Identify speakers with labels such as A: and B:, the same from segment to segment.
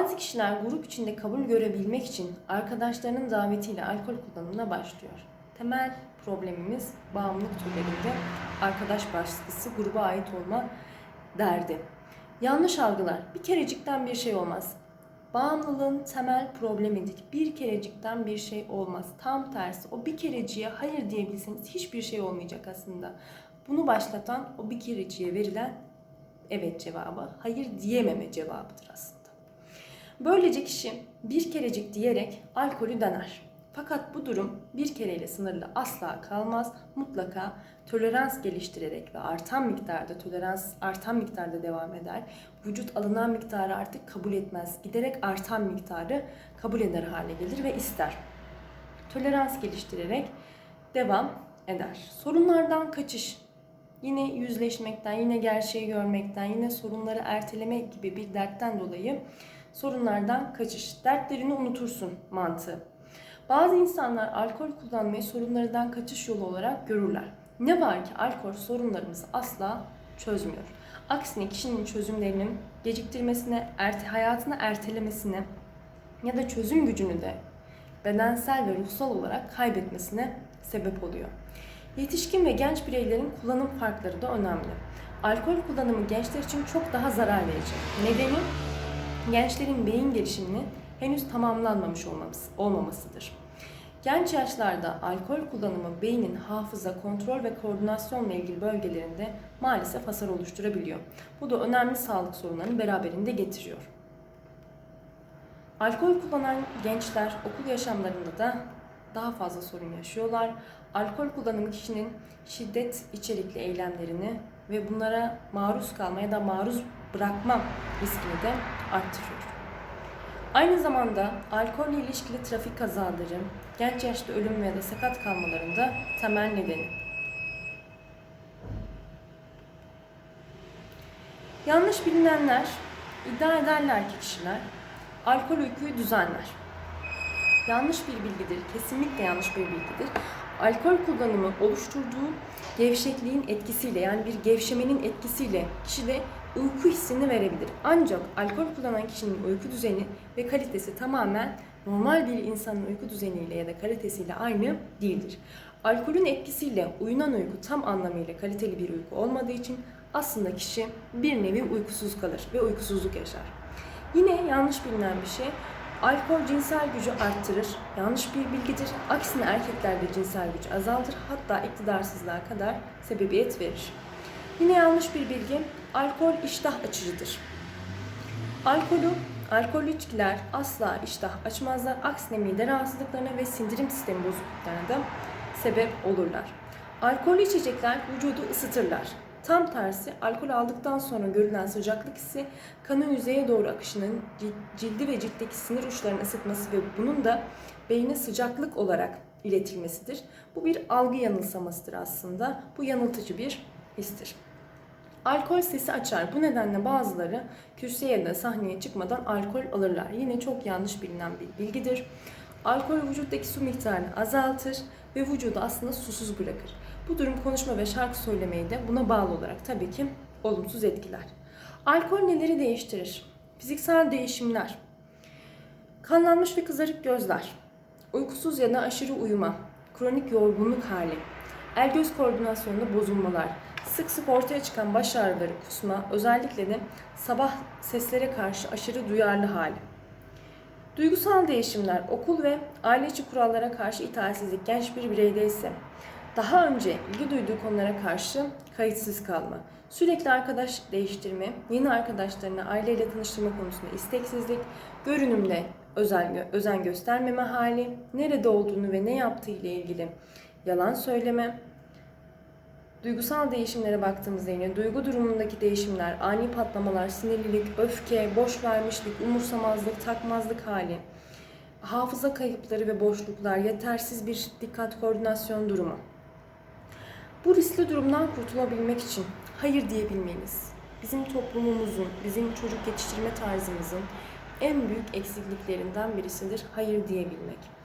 A: Bazı kişiler grup içinde kabul görebilmek için arkadaşlarının davetiyle alkol kullanımına başlıyor. Temel problemimiz bağımlılık türlerinde arkadaş baskısı, gruba ait olma derdi. Yanlış algılar. Bir kerecikten bir şey olmaz. Bağımlılığın temel problemidir. Bir kerecikten bir şey olmaz. Tam tersi. O bir kereciye hayır diyebilseniz hiçbir şey olmayacak aslında. Bunu başlatan o bir kereciye verilen evet cevabı, hayır diyememe cevabıdır aslında. Böylece kişi bir kerecik diyerek alkolü dener. Fakat bu durum bir kereyle sınırlı asla kalmaz. Mutlaka tolerans geliştirerek ve artan miktarda tolerans artan miktarda devam eder. Vücut alınan miktarı artık kabul etmez. Giderek artan miktarı kabul eder hale gelir ve ister. Tolerans geliştirerek devam eder. Sorunlardan kaçış. Yine yüzleşmekten, yine gerçeği görmekten, yine sorunları ertelemek gibi bir dertten dolayı sorunlardan kaçış. Dertlerini unutursun mantığı. Bazı insanlar alkol kullanmayı sorunlardan kaçış yolu olarak görürler. Ne var ki alkol sorunlarımızı asla çözmüyor. Aksine kişinin çözümlerinin geciktirmesine, erte, hayatını ertelemesine ya da çözüm gücünü de bedensel ve ruhsal olarak kaybetmesine sebep oluyor. Yetişkin ve genç bireylerin kullanım farkları da önemli. Alkol kullanımı gençler için çok daha zarar verici. Nedeni gençlerin beyin gelişiminin henüz tamamlanmamış olmaması, olmamasıdır. Genç yaşlarda alkol kullanımı beynin hafıza, kontrol ve koordinasyonla ilgili bölgelerinde maalesef hasar oluşturabiliyor. Bu da önemli sağlık sorunlarını beraberinde getiriyor. Alkol kullanan gençler okul yaşamlarında da daha fazla sorun yaşıyorlar. Alkol kullanımı kişinin şiddet içerikli eylemlerini ve bunlara maruz kalma ya da maruz bırakma riskini de arttırıyor. Aynı zamanda alkolle ilişkili trafik kazaları, genç yaşta ölüm ya da sakat kalmalarında temel nedeni. Yanlış bilinenler iddia ederler ki kişiler alkol uykuyu düzenler. Yanlış bir bilgidir, kesinlikle yanlış bir bilgidir. Alkol kullanımı oluşturduğu gevşekliğin etkisiyle yani bir gevşemenin etkisiyle kişide uyku hissini verebilir. Ancak alkol kullanan kişinin uyku düzeni ve kalitesi tamamen normal bir insanın uyku düzeniyle ya da kalitesiyle aynı değildir. Alkolün etkisiyle uyunan uyku tam anlamıyla kaliteli bir uyku olmadığı için aslında kişi bir nevi uykusuz kalır ve uykusuzluk yaşar. Yine yanlış bilinen bir şey, alkol cinsel gücü arttırır. Yanlış bir bilgidir. Aksine erkeklerde cinsel güç azaltır. Hatta iktidarsızlığa kadar sebebiyet verir. Yine yanlış bir bilgi, alkol iştah açıcıdır. Alkolü, alkollü içkiler asla iştah açmazlar. Aksine mide rahatsızlıklarına ve sindirim sistemi bozukluklarına da sebep olurlar. Alkollü içecekler vücudu ısıtırlar. Tam tersi alkol aldıktan sonra görülen sıcaklık hissi kanın yüzeye doğru akışının cildi ve ciltteki sinir uçlarını ısıtması ve bunun da beyne sıcaklık olarak iletilmesidir. Bu bir algı yanılsamasıdır aslında. Bu yanıltıcı bir histir. Alkol sesi açar. Bu nedenle bazıları kürsüye ya da sahneye çıkmadan alkol alırlar. Yine çok yanlış bilinen bir bilgidir. Alkol vücuttaki su miktarını azaltır ve vücudu aslında susuz bırakır. Bu durum konuşma ve şarkı söylemeyi de buna bağlı olarak tabii ki olumsuz etkiler. Alkol neleri değiştirir? Fiziksel değişimler, kanlanmış ve kızarık gözler, uykusuz ya da aşırı uyuma, kronik yorgunluk hali, el göz koordinasyonunda bozulmalar, sık sık ortaya çıkan baş ağrıları, kusma, özellikle de sabah seslere karşı aşırı duyarlı hali. Duygusal değişimler, okul ve aile içi kurallara karşı itaatsizlik genç bir bireyde ise daha önce ilgi duyduğu konulara karşı kayıtsız kalma, sürekli arkadaş değiştirme, yeni arkadaşlarını aileyle tanıştırma konusunda isteksizlik, görünümde özen, özen göstermeme hali, nerede olduğunu ve ne yaptığı ile ilgili yalan söyleme, Duygusal değişimlere baktığımızda yine duygu durumundaki değişimler, ani patlamalar, sinirlilik, öfke, boş vermişlik, umursamazlık, takmazlık hali, hafıza kayıpları ve boşluklar, yetersiz bir dikkat koordinasyon durumu. Bu riskli durumdan kurtulabilmek için hayır diyebilmeniz, bizim toplumumuzun, bizim çocuk yetiştirme tarzımızın en büyük eksikliklerinden birisidir hayır diyebilmek.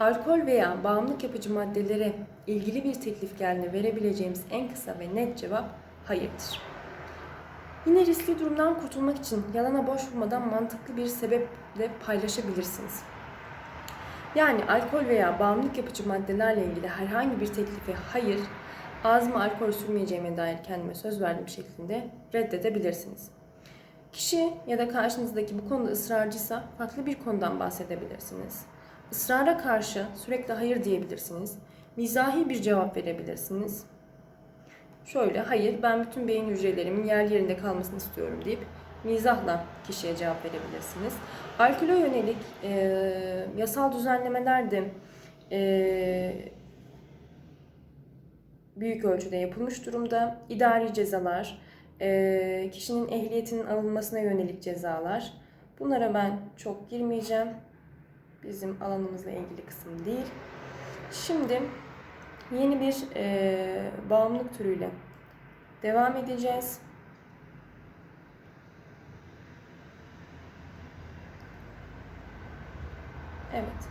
A: Alkol veya bağımlılık yapıcı maddelere ilgili bir teklif geldiğinde verebileceğimiz en kısa ve net cevap hayırdır. Yine riskli durumdan kurtulmak için yalana başvurmadan mantıklı bir sebeple paylaşabilirsiniz. Yani alkol veya bağımlılık yapıcı maddelerle ilgili herhangi bir teklifi hayır, ağzıma alkol sürmeyeceğime dair kendime söz verdiğim şeklinde reddedebilirsiniz. Kişi ya da karşınızdaki bu konuda ısrarcıysa farklı bir konudan bahsedebilirsiniz. Israra karşı sürekli hayır diyebilirsiniz. Mizahi bir cevap verebilirsiniz. Şöyle, hayır ben bütün beyin hücrelerimin yer yerinde kalmasını istiyorum deyip mizahla kişiye cevap verebilirsiniz. Alkole yönelik e, yasal düzenlemeler de e, büyük ölçüde yapılmış durumda. İdari cezalar, e, kişinin ehliyetinin alınmasına yönelik cezalar. Bunlara ben çok girmeyeceğim. Bizim alanımızla ilgili kısım değil. Şimdi yeni bir e, bağımlılık türüyle devam edeceğiz. Evet.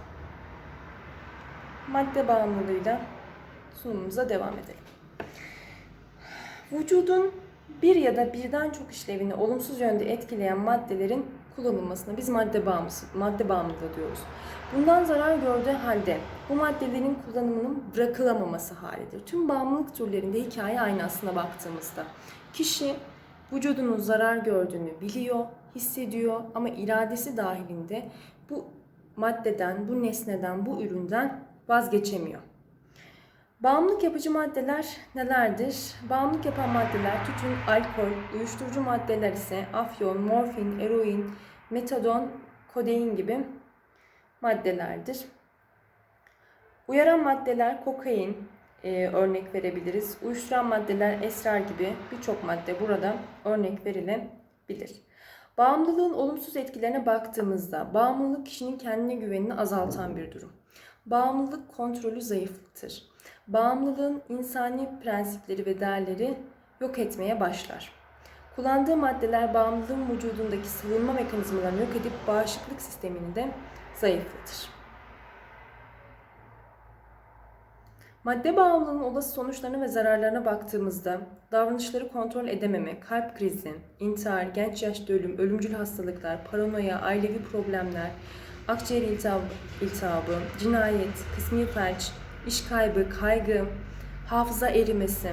A: Madde bağımlılığıyla sunumumuza devam edelim. Vücudun bir ya da birden çok işlevini olumsuz yönde etkileyen maddelerin kullanılmasına biz madde bağımlısı, madde bağımlılığı diyoruz. Bundan zarar gördüğü halde bu maddelerin kullanımının bırakılamaması halidir. Tüm bağımlılık türlerinde hikaye aynı aslına baktığımızda. Kişi vücudunun zarar gördüğünü biliyor, hissediyor ama iradesi dahilinde bu maddeden, bu nesneden, bu üründen vazgeçemiyor. Bağımlılık yapıcı maddeler nelerdir? Bağımlılık yapan maddeler tütün, alkol, uyuşturucu maddeler ise afyon, morfin, eroin, metadon, kodein gibi maddelerdir. Uyaran maddeler kokain e, örnek verebiliriz. Uyuşturan maddeler esrar gibi birçok madde burada örnek verilebilir. Bağımlılığın olumsuz etkilerine baktığımızda bağımlılık kişinin kendine güvenini azaltan bir durum. Bağımlılık kontrolü zayıflıktır. Bağımlılığın insani prensipleri ve değerleri yok etmeye başlar. Kullandığı maddeler bağımlılığın vücudundaki savunma mekanizmalarını yok edip bağışıklık sistemini de zayıflatır. Madde bağımlılığının olası sonuçlarına ve zararlarına baktığımızda davranışları kontrol edememe, kalp krizi, intihar, genç yaşta ölüm, ölümcül hastalıklar, paranoya, ailevi problemler, akciğer iltihabı, iltihabı cinayet, kısmi felç, iş kaybı, kaygı, hafıza erimesi,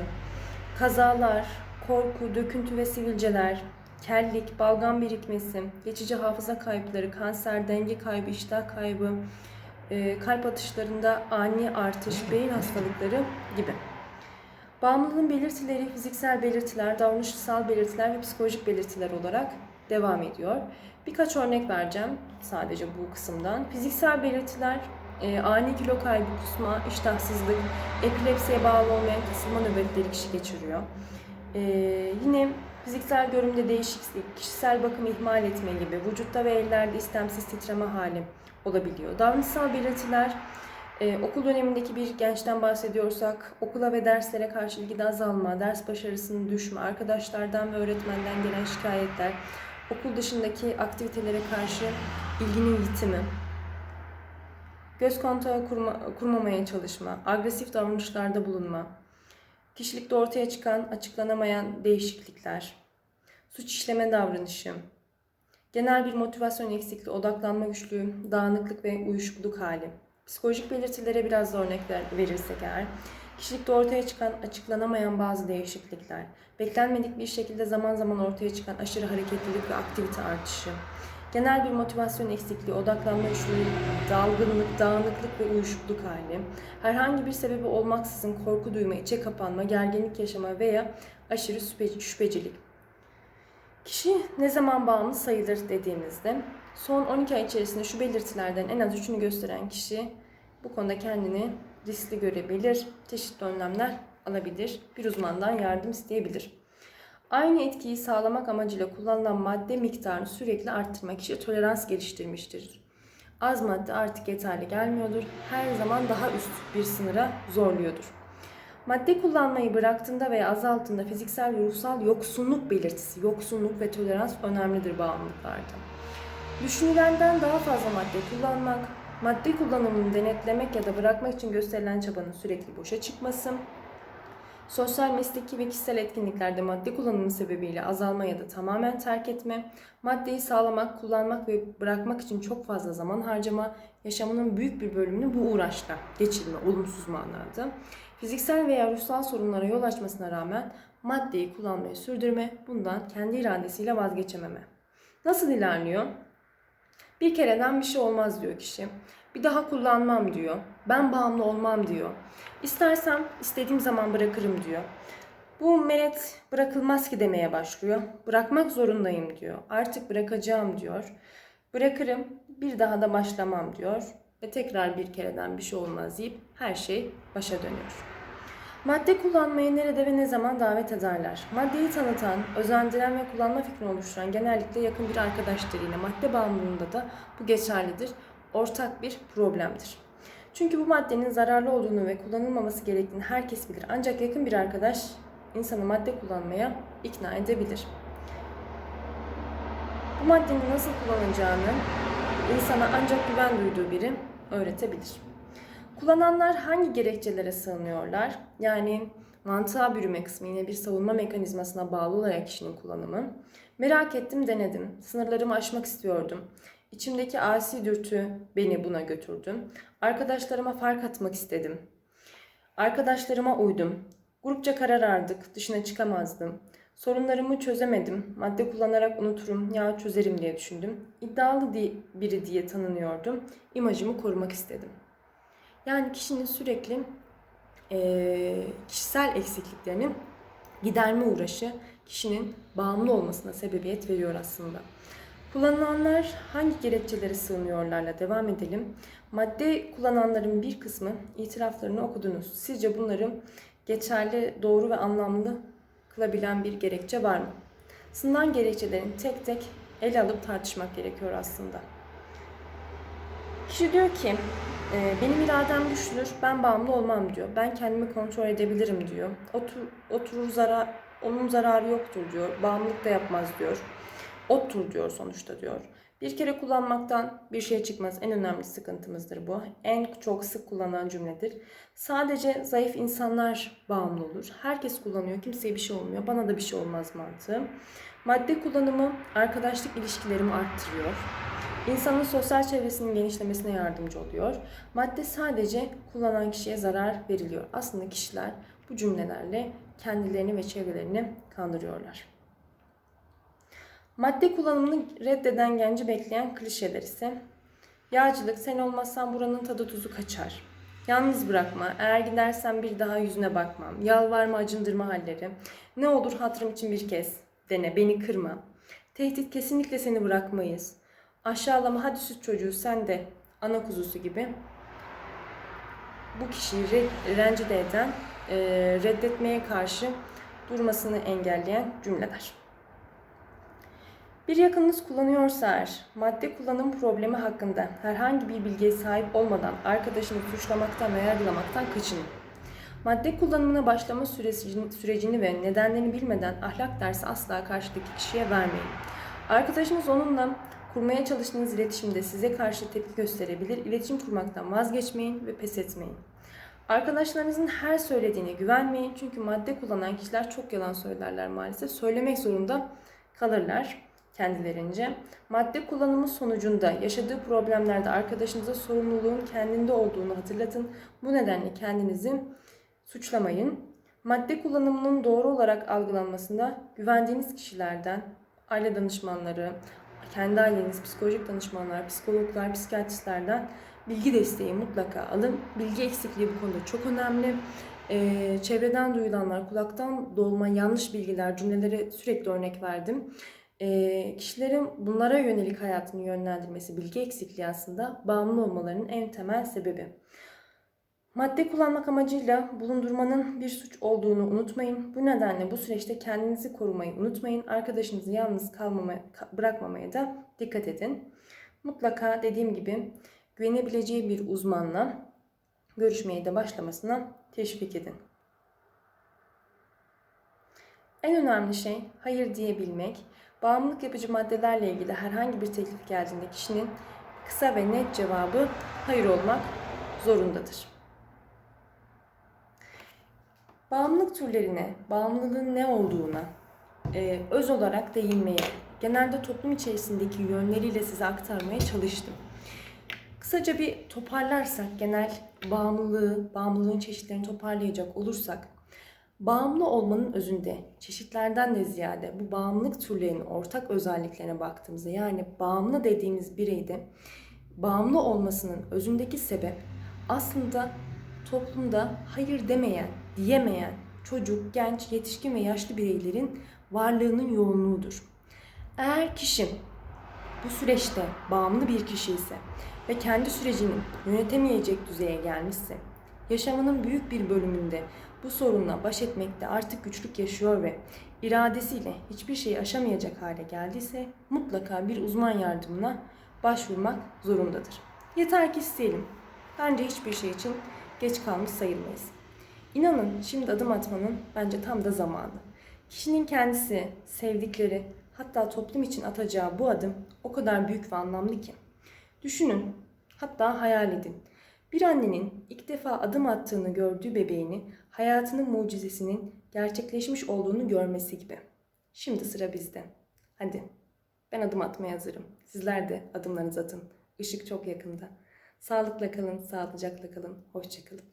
A: kazalar, korku, döküntü ve sivilceler, kellik, balgam birikmesi, geçici hafıza kayıpları, kanser, denge kaybı, iştah kaybı, e, kalp atışlarında ani artış, beyin hastalıkları gibi. Bağımlılığın belirtileri fiziksel belirtiler, davranışsal belirtiler ve psikolojik belirtiler olarak devam ediyor. Birkaç örnek vereceğim sadece bu kısımdan. Fiziksel belirtiler e, ani kilo kaybı, kusma, iştahsızlık, epilepsiye bağlı olmayan kasılma nöbetleri kişi geçiriyor. E, yine fiziksel görünümde değişiklik, kişisel bakım ihmal etme gibi, vücutta ve ellerde istemsiz titreme hali olabiliyor. Davranışsal belirtiler, ee, okul dönemindeki bir gençten bahsediyorsak okula ve derslere karşı ilgide azalma, ders başarısının düşme, arkadaşlardan ve öğretmenden gelen şikayetler, okul dışındaki aktivitelere karşı ilginin yitimi, göz kontağı kurma, kurmamaya çalışma, agresif davranışlarda bulunma, kişilikte ortaya çıkan açıklanamayan değişiklikler, suç işleme davranışı, genel bir motivasyon eksikliği, odaklanma güçlüğü, dağınıklık ve uyuşukluk hali. Psikolojik belirtilere biraz da örnekler verirsek eğer, kişilikte ortaya çıkan açıklanamayan bazı değişiklikler, beklenmedik bir şekilde zaman zaman ortaya çıkan aşırı hareketlilik ve aktivite artışı, genel bir motivasyon eksikliği, odaklanma güçlüğü, dalgınlık, dağınıklık ve uyuşukluk hali, herhangi bir sebebi olmaksızın korku duyma, içe kapanma, gerginlik yaşama veya aşırı şüphecilik. Kişi ne zaman bağımlı sayılır dediğimizde son 12 ay içerisinde şu belirtilerden en az üçünü gösteren kişi bu konuda kendini riskli görebilir, çeşitli önlemler alabilir, bir uzmandan yardım isteyebilir. Aynı etkiyi sağlamak amacıyla kullanılan madde miktarını sürekli arttırmak kişi tolerans geliştirmiştir. Az madde artık yeterli gelmiyordur, her zaman daha üst bir sınıra zorluyordur. Madde kullanmayı bıraktığında veya azalttığında fiziksel ve ruhsal yoksunluk belirtisi, yoksunluk ve tolerans önemlidir bağımlılıklarda. Düşünülenden daha fazla madde kullanmak, madde kullanımını denetlemek ya da bırakmak için gösterilen çabanın sürekli boşa çıkması, sosyal, mesleki ve kişisel etkinliklerde madde kullanımı sebebiyle azalma ya da tamamen terk etme, maddeyi sağlamak, kullanmak ve bırakmak için çok fazla zaman harcama, yaşamının büyük bir bölümünü bu uğraşla geçirme, olumsuz manada. Fiziksel veya ruhsal sorunlara yol açmasına rağmen maddeyi kullanmayı sürdürme, bundan kendi iradesiyle vazgeçememe. Nasıl ilerliyor? Bir kereden bir şey olmaz diyor kişi. Bir daha kullanmam diyor. Ben bağımlı olmam diyor. İstersem istediğim zaman bırakırım diyor. Bu meret bırakılmaz ki demeye başlıyor. Bırakmak zorundayım diyor. Artık bırakacağım diyor. Bırakırım bir daha da başlamam diyor. Ve tekrar bir kereden bir şey olmaz deyip her şey başa dönüyor. Madde kullanmayı nerede ve ne zaman davet ederler? Maddeyi tanıtan, özendiren ve kullanma fikrini oluşturan genellikle yakın bir arkadaştır yine. Madde bağımlılığında da bu geçerlidir. Ortak bir problemdir. Çünkü bu maddenin zararlı olduğunu ve kullanılmaması gerektiğini herkes bilir. Ancak yakın bir arkadaş insanı madde kullanmaya ikna edebilir. Bu maddenin nasıl kullanılacağını insana ancak güven duyduğu biri öğretebilir. Kullananlar hangi gerekçelere sığınıyorlar? Yani mantığa bürüme kısmı yine bir savunma mekanizmasına bağlı olarak kişinin kullanımı. Merak ettim, denedim. Sınırlarımı aşmak istiyordum. İçimdeki asi dürtü beni buna götürdü. Arkadaşlarıma fark atmak istedim. Arkadaşlarıma uydum. Grupça karar aldık, dışına çıkamazdım. Sorunlarımı çözemedim. Madde kullanarak unuturum ya çözerim diye düşündüm. İddialı biri diye tanınıyordum. İmajımı korumak istedim. Yani kişinin sürekli e, kişisel eksikliklerini giderme uğraşı kişinin bağımlı olmasına sebebiyet veriyor aslında. Kullanılanlar hangi gerekçelere sığınıyorlarla devam edelim. Madde kullananların bir kısmı itiraflarını okudunuz. Sizce bunları geçerli, doğru ve anlamlı kılabilen bir gerekçe var mı? Sunulan gerekçelerin tek tek ele alıp tartışmak gerekiyor aslında. Kişi diyor ki, e, benim iradem güçlüdür, ben bağımlı olmam diyor. Ben kendimi kontrol edebilirim diyor. Otur, oturur zarar, onun zararı yoktur diyor. Bağımlılık da yapmaz diyor. Ottur diyor sonuçta diyor. Bir kere kullanmaktan bir şey çıkmaz. En önemli sıkıntımızdır bu. En çok sık kullanılan cümledir. Sadece zayıf insanlar bağımlı olur. Herkes kullanıyor. Kimseye bir şey olmuyor. Bana da bir şey olmaz mantığı. Madde kullanımı arkadaşlık ilişkilerimi arttırıyor. İnsanın sosyal çevresinin genişlemesine yardımcı oluyor. Madde sadece kullanan kişiye zarar veriliyor. Aslında kişiler bu cümlelerle kendilerini ve çevrelerini kandırıyorlar. Madde kullanımını reddeden genci bekleyen klişeler ise Yağcılık sen olmazsan buranın tadı tuzu kaçar. Yalnız bırakma, eğer gidersen bir daha yüzüne bakmam. Yalvarma, acındırma halleri. Ne olur hatırım için bir kez dene, beni kırma. Tehdit kesinlikle seni bırakmayız. Aşağılama hadi süt çocuğu sen de ana kuzusu gibi. Bu kişiyi rencide eden, reddetmeye karşı durmasını engelleyen cümleler. Bir yakınınız kullanıyorsa eğer, madde kullanım problemi hakkında herhangi bir bilgiye sahip olmadan arkadaşını suçlamaktan ve yargılamaktan kaçının. Madde kullanımına başlama sürecini, sürecini ve nedenlerini bilmeden ahlak dersi asla karşıdaki kişiye vermeyin. Arkadaşınız onunla kurmaya çalıştığınız iletişimde size karşı tepki gösterebilir. İletişim kurmaktan vazgeçmeyin ve pes etmeyin. Arkadaşlarınızın her söylediğine güvenmeyin. Çünkü madde kullanan kişiler çok yalan söylerler maalesef. Söylemek zorunda kalırlar kendilerince. Madde kullanımı sonucunda yaşadığı problemlerde arkadaşınıza sorumluluğun kendinde olduğunu hatırlatın. Bu nedenle kendinizi suçlamayın. Madde kullanımının doğru olarak algılanmasında güvendiğiniz kişilerden, aile danışmanları, kendi aileniz, psikolojik danışmanlar, psikologlar, psikiyatristlerden bilgi desteği mutlaka alın. Bilgi eksikliği bu konuda çok önemli. Ee, çevreden duyulanlar, kulaktan dolma yanlış bilgiler, cümlelere sürekli örnek verdim kişilerin bunlara yönelik hayatını yönlendirmesi, bilgi eksikliği aslında bağımlı olmalarının en temel sebebi. Madde kullanmak amacıyla bulundurmanın bir suç olduğunu unutmayın. Bu nedenle bu süreçte kendinizi korumayı unutmayın. Arkadaşınızı yalnız kalmamaya, bırakmamaya da dikkat edin. Mutlaka dediğim gibi güvenebileceği bir uzmanla görüşmeye de başlamasına teşvik edin. En önemli şey hayır diyebilmek. Bağımlılık yapıcı maddelerle ilgili herhangi bir teklif geldiğinde kişinin kısa ve net cevabı hayır olmak zorundadır. Bağımlılık türlerine, bağımlılığın ne olduğuna e, öz olarak değinmeye, genelde toplum içerisindeki yönleriyle size aktarmaya çalıştım. Kısaca bir toparlarsak, genel bağımlılığı, bağımlılığın çeşitlerini toparlayacak olursak, bağımlı olmanın özünde çeşitlerden de ziyade bu bağımlılık türlerinin ortak özelliklerine baktığımızda yani bağımlı dediğimiz bireyde bağımlı olmasının özündeki sebep aslında toplumda hayır demeyen, diyemeyen çocuk, genç, yetişkin ve yaşlı bireylerin varlığının yoğunluğudur. Eğer kişi bu süreçte bağımlı bir kişi ise ve kendi sürecini yönetemeyecek düzeye gelmişse, yaşamının büyük bir bölümünde bu sorunla baş etmekte artık güçlük yaşıyor ve iradesiyle hiçbir şeyi aşamayacak hale geldiyse mutlaka bir uzman yardımına başvurmak zorundadır. Yeter ki isteyelim. Bence hiçbir şey için geç kalmış sayılmayız. İnanın şimdi adım atmanın bence tam da zamanı. Kişinin kendisi, sevdikleri, hatta toplum için atacağı bu adım o kadar büyük ve anlamlı ki. Düşünün, hatta hayal edin. Bir annenin ilk defa adım attığını gördüğü bebeğini hayatının mucizesinin gerçekleşmiş olduğunu görmesi gibi. Şimdi sıra bizde. Hadi ben adım atmaya hazırım. Sizler de adımlarınızı atın. Işık çok yakında. Sağlıkla kalın, sağlıcakla kalın. Hoşçakalın.